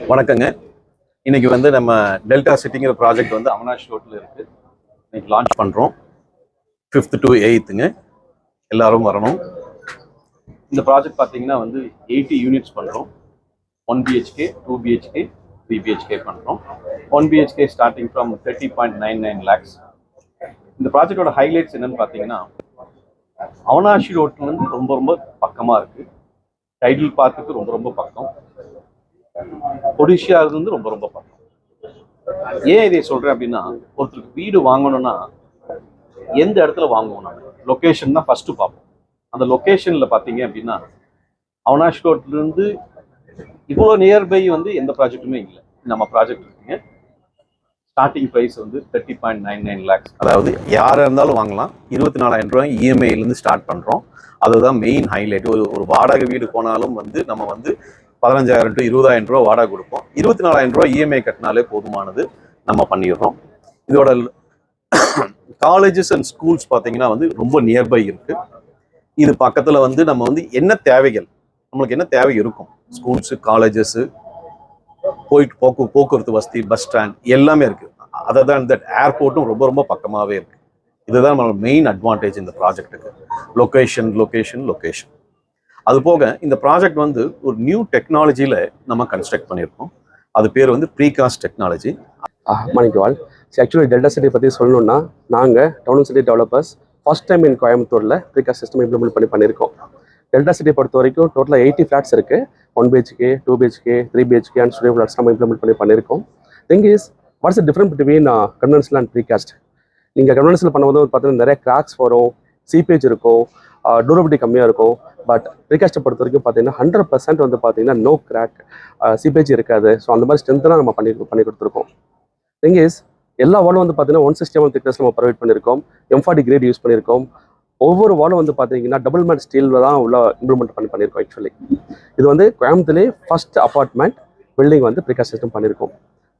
வணக்கங்க. இன்னைக்கு வந்து நம்ம டெல்டா சிட்டிங்கிற ப்ராஜெக்ட் வந்து அவினாஷ் ரோட்டில் இருக்கு. இன்னைக்கு லான்ச் பண்ணுறோம் ஃபிஃப்த் டு எயித்துங்க எல்லாரும் வரணும். இந்த ப்ராஜெக்ட் பார்த்தீங்கன்னா வந்து எயிட்டி யூனிட்ஸ் பண்ணுறோம் one BHK two BHK three BHK பண்ணுறோம் one BHK starting from thirty point nine nine lakhs இந்த ப்ராஜெக்டோட ஹைலைட்ஸ் என்னன்னு பார்த்தீங்கன்னா அவனாஷி ரோட்ல இருந்து ரொம்ப ரொம்ப பக்கமாக இருக்கு. டைட்டில் பார்க்குக்கு ரொம்ப ரொம்ப பக்கம். ஒடிஷா இருந்து ரொம்ப ரொம்ப பக்கம். ஏன் இதை சொல்றேன் அப்படின்னா ஒருத்தருக்கு வீடு வாங்கணும்னா எந்த இடத்துல வாங்குவோம் நம்ம லொக்கேஷன் தான் ஃபர்ஸ்ட் பார்ப்போம். அந்த லொக்கேஷன்ல பார்த்தீங்க அப்படின்னா அவனாஷ் ரோட்லேருந்து இவ்வளோ நியர்பை வந்து எந்த ப்ராஜெக்ட்டுமே இல்லை. நம்ம ப்ராஜெக்ட் இருக்குங்க. ஸ்டார்டிங் ப்ரைஸ் வந்து thirty point nine nine lakhs அதாவது யாராக இருந்தாலும் வாங்கலாம். இருபத்தி நாலாயிரம் ரூபாய் இஎம்ஐலேருந்து ஸ்டார்ட் பண்ணுறோம் அதுதான் மெயின் ஹைலைட் ஒரு ஒரு வாடகை வீடு போனாலும் வந்து நம்ம வந்து பதினஞ்சாயிரம் டு இருபதாயிரம் ரூபா வாடகை கொடுப்போம். இருபத்தி நாலாயிரம் ரூபா இஎம்ஐ கட்டினாலே போதுமானது நம்ம பண்ணிடுறோம். இதோட காலேஜஸ் அண்ட் ஸ்கூல்ஸ் பார்த்தீங்கன்னா வந்து ரொம்ப நியர்பை இருக்கு. இது பக்கத்தில் வந்து நம்ம வந்து என்ன தேவைகள்? நம்மளுக்கு என்ன தேவை இருக்கும்? ஸ்கூல்ஸு காலேஜஸ்ஸு போயிட்டு போக்கு போக்குவரத்து வசதி பஸ் ஸ்டாண்ட் எல்லாமே இருக்குது அதை தான் இந்த ஏர்போர்ட்டும் ரொம்ப ரொம்ப பக்கமாகவே இருக்குது இதுதான் நம்ம மெயின் அட்வான்டேஜ் இந்த ப்ராஜெக்ட்டுக்கு லொக்கேஷன் லொக்கேஷன் லொக்கேஷன் அது போக இந்த ப்ராஜெக்ட் வந்து ஒரு நியூ டெக்னாலஜியில் நம்ம கன்ஸ்ட்ரக்ட் பண்ணியிருக்கோம். அது பேர் வந்து ப்ரீகாஸ்ட் டெக்னாலஜி மணிக்குவால். ஆக்சுவலி டெல்டா சிட்டி பற்றி சொல்லணும்னா நாங்கள் town city developers first time in கோயம்புத்தூரில் ப்ரீகாஸ்ட் சிஸ்டம் இம்ப்ளிமெண்ட் பண்ணி பண்ணியிருக்கோம். டெல்டா சிட்டி பொறுத்த வரைக்கும் டோட்டலாக எயிட்டி ஃப்ளாட்ஸ் இருக்குது one BHK two BHK three BHK and studio flats நம்ம இம்ப்ளிமெண்ட் பண்ணி பண்ணியிருக்கோம். Thing is what's different between conventional and precast நீங்கள் கன்வென்ஷனல் பண்ணும்போது பார்த்தீங்கன்னா நிறைய கிராக்ஸ் வரும் சீப்பேஜ் இருக்கும். டூரபிலிட்டி கம்மியாக இருக்கும். பட் ப்ரீகாஸ்ட்டை பொறுத்த வரைக்கும் பார்த்தீங்கன்னா ஹண்ட்ரட் பர்சன்ட் வந்து பார்த்தீங்கன்னா நோ கிராக் சிபேஜ் இருக்காது. ஸோ அந்த மாதிரி ஸ்ட்ரென்த்லாம் நம்ம பண்ணி பண்ணி கொடுத்துருக்கோம். திங் இஸ் எல்லா வாலும் வந்து பார்த்தீங்கன்னா ஒன் சிக்ஸ்டி எம் திக்னஸ் நம்ம ப்ரொவைட் பண்ணியிருக்கோம் எம் ஃபார்ட்டி கிரேட் யூஸ் பண்ணியிருக்கோம் ஒவ்வொரு வாலும் வந்து பார்த்தீங்கன்னா டபுள் மேட் ஸ்டீலில் தான் உள்ள இம்ப்ளிமெண்ட் பண்ணி பண்ணியிருக்கோம் ஆக்சுவலி இது வந்து கோயம்புத்தூர்லேயே ஃபர்ஸ்ட் அப்பார்ட்மெண்ட் பில்டிங் வந்து ப்ரிகாஸ்ட் சிஸ்டம் பண்ணியிருக்கோம்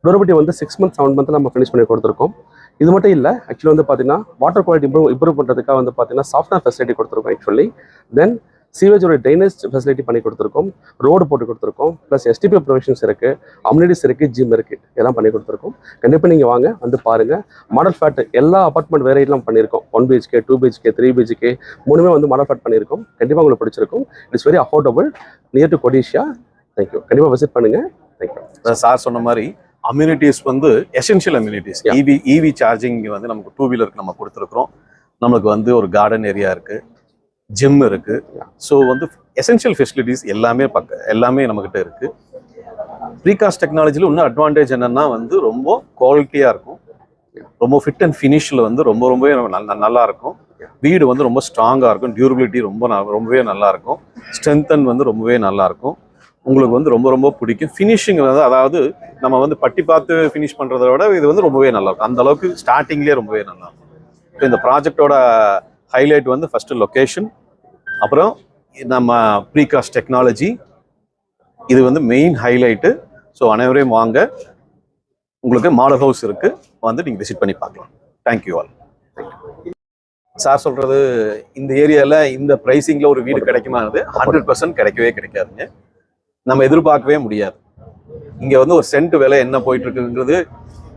டூரபிலிட்டி வந்து சிக்ஸ் மந்த் செவன் மந்த்தில் நம்ம ஃபினிஷ் பண்ணி கொடுத்துருக்கோம். இது மட்டும் இல்லை ஆக்சுவலி வந்து பார்த்தீங்கன்னா வாட்டர் குவாலிட்டி இம்ப்ரூவ் இம்ப்ரூவ் பண்ணுறதுக்காக வந்து பார்த்தீங்கன்னா சாஃப்ட்வேர் ஃபெசிலிட்டி கொடுத்துருக்கோம் ஆக்சுவலி தென் சீவேஜோட ட்ரைனேஜ் ஃபெசிலிட்டி பண்ணி கொடுத்துருக்கோம் ரோடு போட்டு கொடுத்துருக்கோம் ப்ளஸ் எஸ்டிபி ப்ரொவிஷன்ஸ் இருக்குது அம்யூனிட்டிஸ் இருக்குது ஜிம் இருக்குது எல்லாம் பண்ணி கொடுத்துருக்கோம். கண்டிப்பாக நீங்கள் வாங்க வந்து பாருங்கள் மாடல் ஃபிளாட் எல்லா அப்பார்ட்மெண்ட் வேறையெல்லாம் பண்ணியிருக்கோம். One BHK two BHK three BHK மூணுமே வந்து மாடல் ஃபிளாட் பண்ணியிருக்கோம். கண்டிப்பாக உங்களுக்கு பிடிச்சிருக்கும். It's very affordable near to Codissia thank you கண்டிப்பாக விசிட் பண்ணுங்கள் தேங்க்யூ சார் சொன்ன மாதிரி அம்யூனிட்டிஸ் வந்து essential amenities. EV EV charging வந்து நமக்கு டூ வீலருக்கு நம்ம கொடுத்துருக்குறோம். நமக்கு வந்து ஒரு கார்டன் ஏரியா இருக்கு. ஜிம் இருக்கு. Yeah. ஸோ வந்து எசென்ஷியல் ஃபெசிலிட்டிஸ் எல்லாமே பக்க எல்லாமே நம்மக்கிட்ட இருக்கு. ப்ரீகாஸ்ட் டெக்னாலஜியில் இன்னும் அட்வான்டேஜ் என்னன்னா வந்து ரொம்ப குவாலிட்டியாக இருக்கும். ரொம்ப ஃபிட் அண்ட் ஃபினிஷில் வந்து ரொம்ப ரொம்பவே நல்ல- இருக்கும். வீடு வந்து ரொம்ப ஸ்ட்ராங்காக இருக்கும். டியூரபிலிட்டி ரொம்ப ரொம்பவே நல்லா இருக்கும். ஸ்ட்ரென்தன் வந்து ரொம்பவே நல்லா இருக்கும். உங்களுக்கு வந்து ரொம்ப ரொம்ப பிடிக்கும். ஃபினிஷிங் வந்து அதாவது நம்ம வந்து பட்டி பார்த்து ஃபினிஷ் பண்ணுறத விட இது வந்து ரொம்பவே நல்லா இருக்கும் அந்த அளவுக்கு ஸ்டார்டிங்லேயே ரொம்பவே நல்லா இருக்கும் இப்போ இந்த ப்ராஜெக்டோட ஹைலைட் வந்து ஃபர்ஸ்ட் லொக்கேஷன் அப்புறம் நம்ம ப்ரீகாஸ்ட் டெக்னாலஜி இது வந்து மெயின் ஹைலைட்டு ஸோ அனைவரையும் வாங்க. உங்களுக்கு மாடல் ஹவுஸ் இருக்கு. வந்து நீங்கள் விசிட் பண்ணி பார்க்கலாம். தேங்க்யூ ஆல் சார் சொல்றது இந்த ஏரியாவில் இந்த ப்ரைஸிங்கில் ஒரு வீடு கிடைக்குமானது? ஹண்ட்ரட் பர்சன்ட் கிடைக்கவே கிடைக்காதுங்க. நம்ம எதிர்பார்க்கவே முடியாது. இங்கே வந்து ஒரு சென்ட் விலை என்ன போயிட்டு இருக்குங்கிறது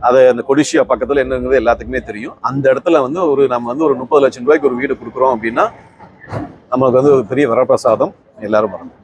அதை அந்த கொடிஷியா பக்கத்தில் என்னங்கிறது எல்லாத்துக்குமே தெரியும். அந்த இடத்துல வந்து ஒரு நம்ம வந்து ஒரு முப்பது லட்சம் ரூபாய்க்கு ஒரு வீடு கொடுக்குறோம் அப்படின்னா நம்மளுக்கு வந்து ஒரு பெரிய வரப்பிரசாதம் எல்லாரும் வரணும்.